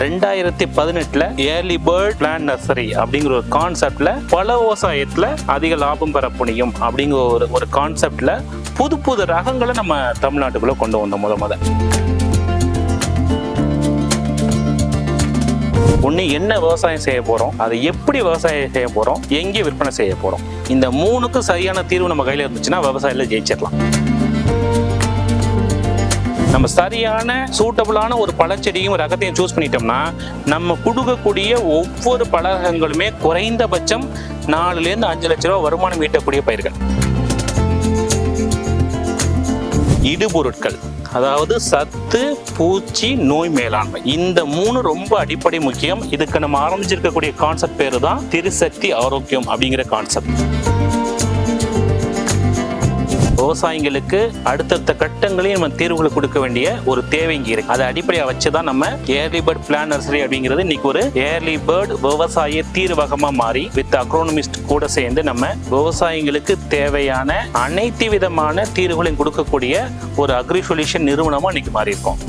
ரெண்டாயிரத்தி பதினெட்டுல early bird plan nursery அப்படிங்கிற ஒரு கான்செப்ட்ல பல விவசாயத்துல அதிக லாபம் பெற முடியும் அப்படிங்கிற ஒரு ஒரு கான்செப்ட்ல புது புது ரகங்களை நம்ம தமிழ்நாட்டுக்குள்ள கொண்டு வந்தோம் முத முத. ஒன்று என்ன விவசாயம் செய்ய போகிறோம் அதை எப்படி விவசாயம் செய்ய போகிறோம் எங்கே விற்பனை செய்ய போகிறோம் இந்த மூணுக்கும் சரியான தீர்வு நம்ம கையில் இருந்துச்சுன்னா விவசாயத்தில் ஜெயிச்சிடலாம் நம்ம சரியான சூட்டபிளான ஒரு பழச்செடியும் ரகத்தையும் சூஸ் பண்ணிட்டோம்னா நம்ம கொடுக்கக்கூடிய ஒவ்வொரு பழகங்களுமே குறைந்தபட்சம் நாலுலேருந்து அஞ்சு லட்ச ரூபா வருமானம் ஈட்டக்கூடிய பயிர்கள். இடுபொருட்கள் அதாவது சத்து பூச்சி நோய் மேலாண்மை இந்த மூணு ரொம்ப அடிப்படை முக்கியம். இதுக்கு நம்ம ஆரம்பிச்சிருக்கக்கூடிய கான்செப்ட் பேரு தான் திருசக்தி ஆரோக்கியம் அப்படிங்கிற கான்செப்ட் விவசாயிகளுக்கு அடுத்தடுத்த கட்டங்களையும் நம்ம தீர்வுகளை கொடுக்க வேண்டிய ஒரு தேவை இங்கே இருக்கு. அதை அடிப்படையாக வச்சு தான் நம்ம ஏர்லி பேர்ட் பிளான் நர்சரி அப்படிங்கிறது இன்னைக்கு ஒரு ஏர்லி பேர்ட் விவசாய தீர்வகமா மாறி வித் அக்ரோனமிஸ்ட் கூட சேர்ந்து நம்ம விவசாயிகளுக்கு தேவையான அனைத்து விதமான தீர்வுகளையும் கொடுக்கக்கூடிய ஒரு அக்ரி சொல்யூஷன் நிறுவனமா இன்னைக்கு மாறி இருக்கோம்